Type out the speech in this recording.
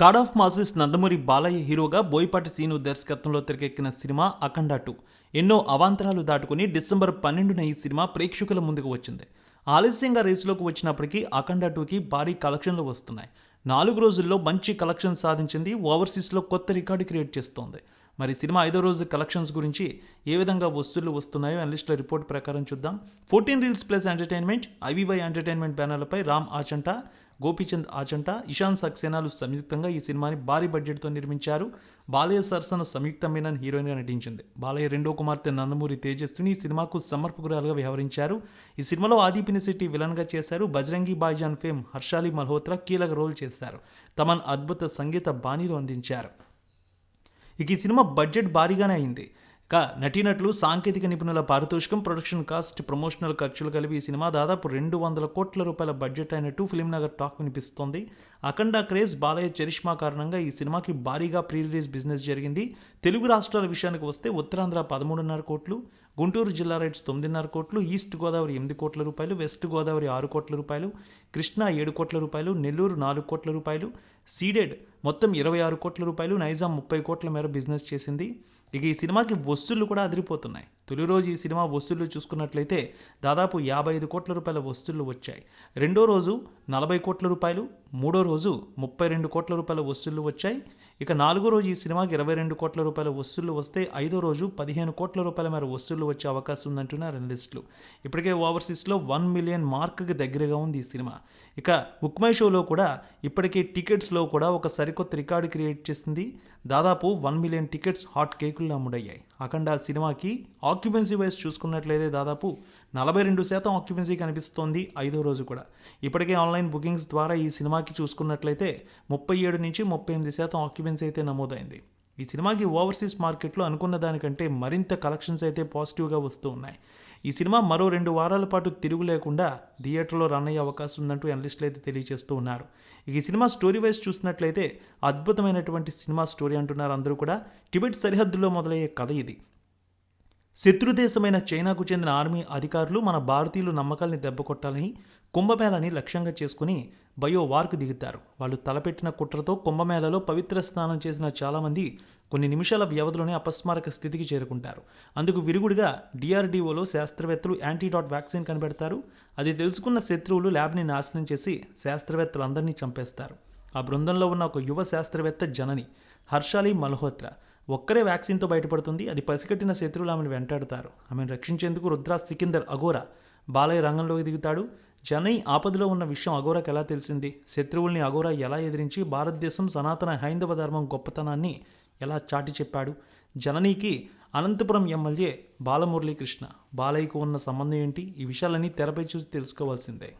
God of masses Nandamuri Balayya హీరోగా Boyapati scene దర్శకత్వంలో తెరకెక్కిన సినిమా అఖండ టూ ఎన్నో అవాంతరాలు దాటుకుని డిసెంబర్ పన్నెండున ఈ సినిమా ప్రేక్షకుల ముందుకు వచ్చింది. ఆలస్యంగా రేసులోకి వచ్చినప్పటికీ అఖండ టూకి భారీ కలెక్షన్లు వస్తున్నాయి. నాలుగు రోజుల్లో మంచి కలెక్షన్ సాధించింది ఓవర్సీస్లో కొత్త రికార్డు క్రియేట్ చేస్తోంది. మరి సినిమా ఐదో రోజు కలెక్షన్స్ గురించి ఏ విధంగా వస్తువులు వస్తున్నాయో అనలిస్టుల రిపోర్ట్ ప్రకారం చూద్దాం. Fourteen reels plus entertainment IVY entertainment బ్యానర్లపై Ram Achanta Gopichand Achanta Ishan సక్సేనాలు సంయుక్తంగా ఈ సినిమాని భారీ బడ్జెట్తో నిర్మించారు. బాలయ్య సరసన సంయుక్త మీనన్ హీరోయిన్గా నటించింది. బాలయ్య రెండో కుమార్తె నందమూరి తేజస్విని ఈ సినిమాకు సమర్పకురాలుగా వ్యవహరించారు. ఈ సినిమాలో ఆదిపిని శెట్టి విలన్గా చేశారు. బజరంగి బాయ్జాన్ ఫేమ్ హర్షాలి మల్హోత్రా కీలక రోల్ చేశారు. తమన్ అద్భుత సంగీత బాణీలు అందించారు. ఇక ఈ సినిమా బడ్జెట్ భారీగానే అయింది. ఇక నటీనటులు సాంకేతిక నిపుణుల పారితోషికం ప్రొడక్షన్ కాస్ట్ ప్రమోషనల్ ఖర్చులు కలిపి ఈ సినిమా దాదాపు రెండు వందల కోట్ల రూపాయల బడ్జెట్ అయినట్టు ఫిలిం నగర్ టాక్ వినిపిస్తోంది. అఖండ క్రేజ్ బాలయ్య చరిష్మా కారణంగా ఈ సినిమాకి భారీగా ప్రీ రిలీజ్ బిజినెస్ జరిగింది. తెలుగు రాష్ట్రాల విషయానికి వస్తే ఉత్తరాంధ్ర పదమూడున్నర కోట్లు గుంటూరు జిల్లా రైట్స్ తొమ్మిదిన్నర కోట్లు ఈస్ట్ గోదావరి ఎనిమిది కోట్ల రూపాయలు వెస్ట్ గోదావరి ఆరు కోట్ల రూపాయలు కృష్ణా ఏడు కోట్ల రూపాయలు నెల్లూరు నాలుగు కోట్ల రూపాయలు సీడెడ్ మొత్తం ఇరవై ఆరు కోట్ల రూపాయలు నైజాం ముప్పై కోట్ల మేర బిజినెస్ చేసింది. ఇక ఈ సినిమాకి వస్తువులు కూడా అదిరిపోతున్నాయి. తొలి రోజు ఈ సినిమా వస్తువులు చూసుకున్నట్లయితే దాదాపు యాభై ఐదు కోట్ల రూపాయల వస్తువులు వచ్చాయి. రెండో రోజు నలభై కోట్ల రూపాయలు మూడో రోజు ముప్పై రెండు కోట్ల రూపాయల వస్తువులు వచ్చాయి. ఇక నాలుగో రోజు ఈ సినిమాకి ఇరవై రెండు కోట్ల రూపాయల వస్తువులు వస్తే ఐదో రోజు పదిహేను కోట్ల రూపాయల మేర వస్తువులు వచ్చే అవకాశం ఉందంటున్నారు అనలిస్టులు. ఇప్పటికే ఓవర్సీస్లో వన్ మిలియన్ మార్క్కి దగ్గరగా ఉంది ఈ సినిమా. ఇక బుక్ మై షోలో కూడా ఇప్పటికే టికెట్స్లో కూడా ఒక సరికొత్త రికార్డు క్రియేట్ చేసింది. దాదాపు వన్ మిలియన్ టికెట్స్ హాట్ కేకుల్లో అమ్ముడయ్యాయి అఖండ సినిమాకి ఆక్యుపెన్సీ వైజ్ చూసుకున్నట్లయితే దాదాపు నలభై రెండు శాతం ఆక్యుపెన్సీ కనిపిస్తోంది ఐదో రోజు కూడా. ఇప్పటికే ఆన్లైన్ బుకింగ్స్ ద్వారా ఈ సినిమాకి చూసుకున్నట్లయితే ముప్పై ఏడు నుంచి ముప్పై ఎనిమిది శాతం ఆక్యుపెన్సీ అయితే నమోదైంది. ఈ సినిమాకి ఓవర్సీస్ మార్కెట్లో అనుకున్న దానికంటే మరింత కలెక్షన్స్ అయితే పాజిటివ్గా వస్తూ ఉన్నాయి. ఈ సినిమా మరో రెండు వారాల పాటు తిరుగు లేకుండా థియేటర్లో రన్ అయ్యే అవకాశం ఉందంటూ అనలిస్టులు అయితే తెలియజేస్తూ ఉన్నారు. ఈ సినిమా స్టోరీ వైజ్ చూసినట్లయితే అద్భుతమైనటువంటి సినిమా స్టోరీ అంటున్నారు అందరూ కూడా. టిబెట్ సరిహద్దులో మొదలయ్యే కథ ఇది. శత్రుదేశమైన చైనాకు చెందిన ఆర్మీ అధికారులు మన భారతీయులు నమ్మకాల్ని దెబ్బకొట్టాలని కుంభమేళాని లక్ష్యంగా చేసుకుని బయో వార్కు దిగుతారు. వాళ్ళు తలపెట్టిన కుట్రతో కుంభమేళలో పవిత్ర స్నానం చేసిన చాలామంది కొన్ని నిమిషాల వ్యవధిలోనే అపస్మారక స్థితికి చేరుకుంటారు. అందుకు విరుగుడుగా డిఆర్డీఓలో శాస్త్రవేత్తలు యాంటీడాట్ వ్యాక్సిన్ కనిపెడతారు. అది తెలుసుకున్న శత్రువులు ల్యాబ్ని నాశనం చేసి శాస్త్రవేత్తలందరినీ చంపేస్తారు. ఆ బృందంలో ఉన్న ఒక యువ శాస్త్రవేత్త జనని హర్షాలి మల్హోత్రా. ఒక్కరే వ్యాక్సిన్తో బయటపడుతుంది అది పసిగట్టిన శత్రువులు ఆమెను వెంటాడుతారు. ఆమెను రక్షించేందుకు రుద్రా సికిందర్ అఘోరా బాలయ్య రంగంలోకి దిగుతాడు జనై ఆపదలో ఉన్న విషయం అఘోరాకి ఎలా తెలిసింది? శత్రువుల్ని అఘోరా ఎలా ఎదిరించి భారతదేశం సనాతన హైందవ ధర్మం గొప్పతనాన్ని ఎలా చాటి చెప్పాడు? జననీకి అనంతపురం ఎమ్మెల్యే బాలమురళీకృష్ణ బాలయ్యకు ఉన్న సంబంధం ఏంటి? ఈ విషయాలన్నీ తెరపై చూసి తెలుసుకోవాల్సిందే.